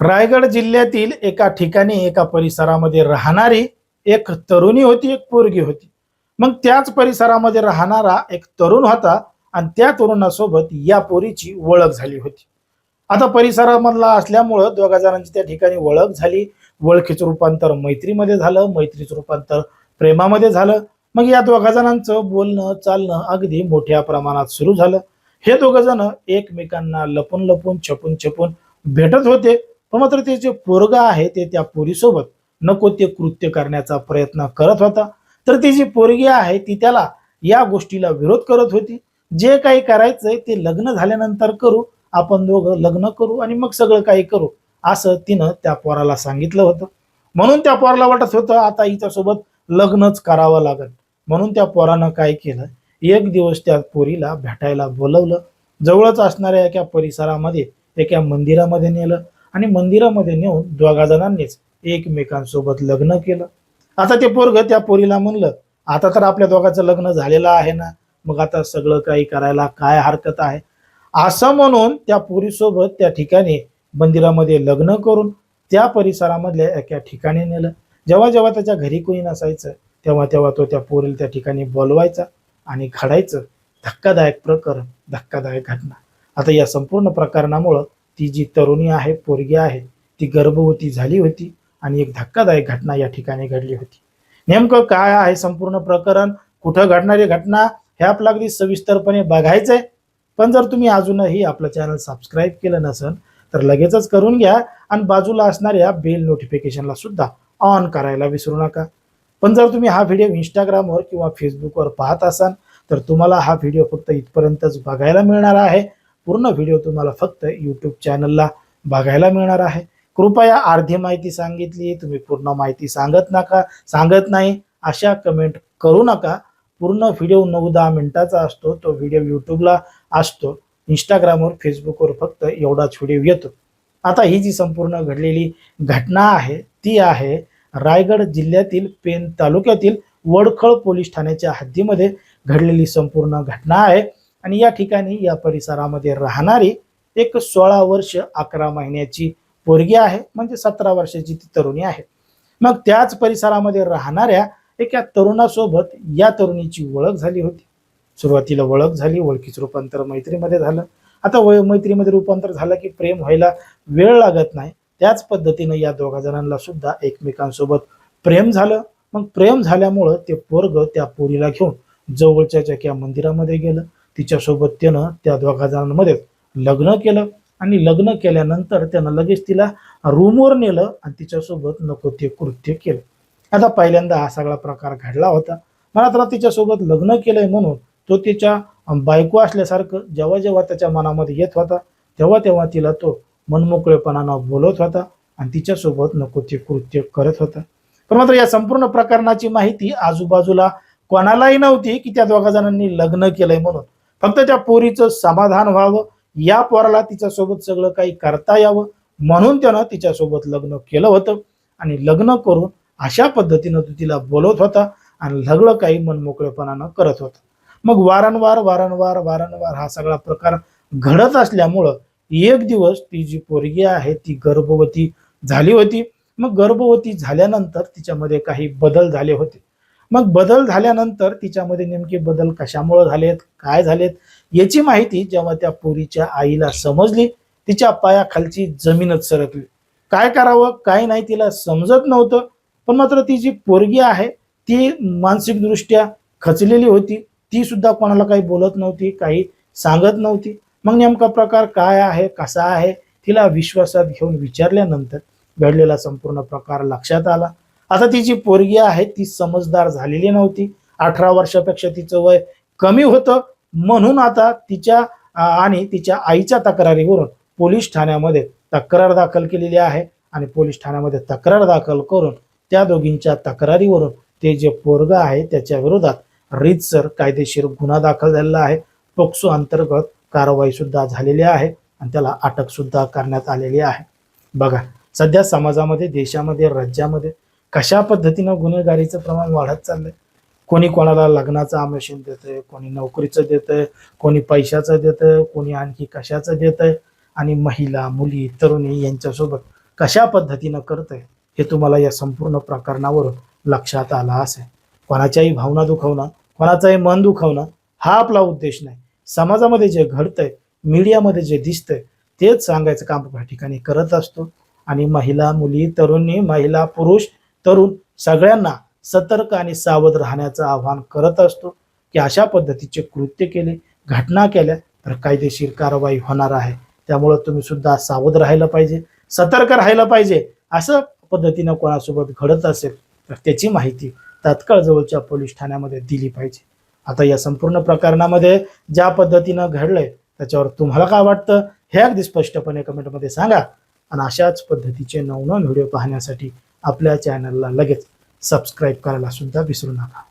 रायगड जिल्ह्यातील एका ठिकाणी एका परिसरामध्ये राहणारी एक तरुणी होती एक पोरगी होती. मग त्याच परिसरामध्ये राहणारा एक तरुण होता आणि त्या तरुणासोबत या पोरीची ओळख झाली होती. आता परिसरामधला असल्यामुळं दोघा जणांची त्या ठिकाणी ओळख झाली. ओळखीचं रूपांतर मैत्रीमध्ये झालं मैत्रीचं रूपांतर प्रेमामध्ये झालं. मग या दोघा जणांचं बोलणं चालणं अगदी मोठ्या प्रमाणात सुरू झालं. हे दोघं जण एकमेकांना लपून लपून छपून छपून भेटत होते. पण मात्र ते जे पोरग आहे ते त्या पोरीसोबत नको ते कृत्य करण्याचा प्रयत्न करत होता. तर ती जी पोरगी आहे ती त्याला या गोष्टीला विरोध करत होती. जे काही करायचंय ते लग्न झाल्यानंतर करू. आपण दोघं लग्न करू आणि मग सगळं काही करू असं तिनं त्या पोराला सांगितलं होतं. म्हणून त्या पोराला वाटत होतं आता हिच्यासोबत लग्नच करावं लागेल. म्हणून त्या पोरानं काय केलं? एक दिवस त्या पोरीला भेटायला बोलवलं. जवळच असणाऱ्या एका परिसरामध्ये एका मंदिरामध्ये नेलं. आणि मंदिरामध्ये नेऊन दोघा जणांनीच एकमेकांसोबत लग्न केलं. आता ते पोरग त्या पोरीला म्हणलं आता तर आपल्या दोघांचं लग्न झालेलं आहे ना मग आता सगळं काही करायला काय हरकत आहे? असं म्हणून त्या पोरीसोबत त्या ठिकाणी मंदिरामध्ये लग्न करून त्या परिसरामधल्या एका ठिकाणी नेलं. जेव्हा जेव्हा त्याच्या घरी कोणी नसायचं तेव्हा तेव्हा तो त्या पोरीला त्या ठिकाणी बोलवायचा आणि घडायचं धक्कादायक प्रकरण धक्कादायक घटना. आता या संपूर्ण प्रकरणामुळं ती जी तरुणी आहे पोरगी आहे ती गर्भवती झाली होती आणि एक धक्कादायक घटना या ठिकाणी घडली होती. नेमकं काय आहे संपूर्ण प्रकरण? कुठं घडणारी घटना? हे आपलं अगदी सविस्तरपणे बघायचं आहे पण जर तुम्ही अजूनही आपलं चॅनल सबस्क्राईब केलं नसेल तर लगेचच करून घ्या आणि बाजूला असणाऱ्या बेल नोटिफिकेशनला सुद्धा ऑन करायला विसरू नका. पण जर तुम्ही हा व्हिडिओ इंस्टाग्रामवर किंवा फेसबुकवर पाहत असाल तर तुम्हाला हा व्हिडिओ फक्त इथपर्यंतच बघायला मिळणार आहे. पूर्ण व्हिडिओ तुम्हाला फक्त यूट्यूब चॅनलला बघायला मिळणार आहे. कृपया अर्धी माहिती सांगितली तुम्ही पूर्ण माहिती सांगत नका सांगत नाही अशा कमेंट करू नका. पूर्ण व्हिडिओ नऊ दहा मिनिटाचा असतो तो व्हिडिओ यूट्यूबला असतो. इंस्टाग्रामवर फेसबुकवर फक्त एवढाच व्हिडिओ येतो. आता ही जी संपूर्ण घडलेली घटना आहे ती आहे रायगड जिल्ह्यातील पेन तालुक्यातील वडखळ पोलीस ठाण्याच्या हद्दीमध्ये घडलेली संपूर्ण घटना आहे. आणि या ठिकाणी या परिसरामध्ये राहणारी एक सोळा वर्ष अकरा महिन्याची पोरगी आहे म्हणजे सतरा वर्षाची ती तरुणी आहे. मग त्याच परिसरामध्ये राहणाऱ्या एका तरुणासोबत या तरुणीची ओळख झाली होती. सुरुवातीला ओळख झाली ओळखीचं रूपांतर मैत्रीमध्ये झालं. आता वय मैत्रीमध्ये रूपांतर झालं की प्रेम व्हायला वेळ लागत नाही. त्याच पद्धतीनं या दोघा जणांना सुद्धा एकमेकांसोबत प्रेम झालं. मग प्रेम झाल्यामुळं ते पोरग त्या पोरीला घेऊन जवळच्या ज्या मंदिरामध्ये गेलं. तिच्यासोबत त्यानं त्या दोघा जणांमध्येच लग्न केलं आणि लग्न केल्यानंतर त्यानं लगेच तिला रूमवर नेलं आणि तिच्यासोबत नको ते कृत्य केलं. आता पहिल्यांदा हा सगळा प्रकार घडला होता. मला तर तिच्यासोबत लग्न केलंय म्हणून तो तिच्या बायको असल्यासारखं जेव्हा जेव्हा त्याच्या मनामध्ये येत होता तेव्हा तेव्हा तिला तो मनमोकळेपणानं बोलत होता आणि तिच्यासोबत नको ते कृत्य करत होता. पण मात्र या संपूर्ण प्रकरणाची माहिती आजूबाजूला कोणालाही नव्हती की त्या दोघा जणांनी लग्न केलंय म्हणून. फक्त त्या पोरीचं समाधान व्हावं या पोराला तिच्यासोबत सगळं काही करता यावं म्हणून त्यानं तिच्यासोबत लग्न केलं होतं. आणि लग्न करून अशा पद्धतीनं तो तिला बोलवत होता आणि लग्न काही मनमोकळेपणानं करत होता. मग वारंवार वारंवार वारंवार हा सगळा प्रकार घडत असल्यामुळं एक दिवस ती जी पोरगी आहे ती गर्भवती झाली होती. मग गर्भवती झाल्यानंतर तिच्यामध्ये काही बदल झाले होते. मग बदल झाल्यानंतर तिच्यामध्ये नेमके बदल कशामुळे झालेत काय झालेत याची माहिती जेव्हा त्या पोरीच्या आईला समजली तिच्या पायाखालची जमीनच सरकली. काय करावं काय नाही तिला समजत नव्हतं पण मात्र ती जी पोरगी आहे ती मानसिकदृष्ट्या खचलेली होती. ती सुद्धा कोणाला काही बोलत नव्हती काही सांगत नव्हती. मग नेमका प्रकार काय आहे कसा आहे तिला विश्वासात घेऊन विचारल्यानंतर घडलेला संपूर्ण प्रकार लक्षात आला. आता ती जी पोरगी आहे ती समजदार झालेली नव्हती. अठरा वर्षापेक्षा तिचं वय कमी होतं. म्हणून आता तिच्या आणि तिच्या आईच्या तक्रारीवरून पोलीस ठाण्यामध्ये तक्रार दाखल केलेली आहे आणि पोलीस ठाण्यामध्ये तक्रार दाखल करून त्या दोघींच्या तक्रारीवरून ते जे पोरग आहे त्याच्या विरोधात रीतसर कायदेशीर गुन्हा दाखल झालेला आहे. पोक्सो अंतर्गत कारवाई सुद्धा झालेली आहे आणि त्याला अटक सुद्धा करण्यात आलेली आहे. बघा सध्या समाजामध्ये देशामध्ये राज्यामध्ये कशा पद्धतीनं गुन्हेगारीचं प्रमाण वाढत चाललंय? कोणी कोणाला लग्नाचं आमिषण देतंय कोणी नोकरीचं देतंय कोणी पैशाचं देतंय कोणी आणखी कशाचं देतंय? आणि महिला मुली तरुणी यांच्यासोबत कशा पद्धतीनं करतंय? हे तुम्हाला या संपूर्ण प्रकरणावरून लक्षात आलं असेल. कोणाच्याही भावना दुखवणं कोणाचंही मन दुखवणं हा आपला उद्देश नाही. समाजामध्ये जे घडतंय मीडियामध्ये जे दिसतंय तेच सांगायचं काम त्या या ठिकाणी करत असतो. आणि महिला मुली तरुणी महिला पुरुष तरुण सगळ्यांना सतर्क आणि सावध राहण्याचं आवाहन करत असतो की अशा पद्धतीचे कृत्य केले घटना केल्या तर कायदेशीर कारवाई होणार आहे. त्यामुळं तुम्ही सुद्धा सावध राहिलं पाहिजे सतर्क राहायला पाहिजे असं पद्धतीनं कोणासोबत घडत असेल तर त्याची माहिती तात्काळ जवळच्या पोलीस ठाण्यामध्ये दिली पाहिजे. आता या संपूर्ण प्रकरणामध्ये ज्या पद्धतीनं घडलंय त्याच्यावर तुम्हाला काय वाटतं हे अगदी स्पष्टपणे कमेंटमध्ये सांगा. आणि अशाच पद्धतीचे नवनवीन व्हिडिओ पाहण्यासाठी आपल्या चॅनलला लगेच सबस्क्राईब करायला सुद्धा विसरू नका.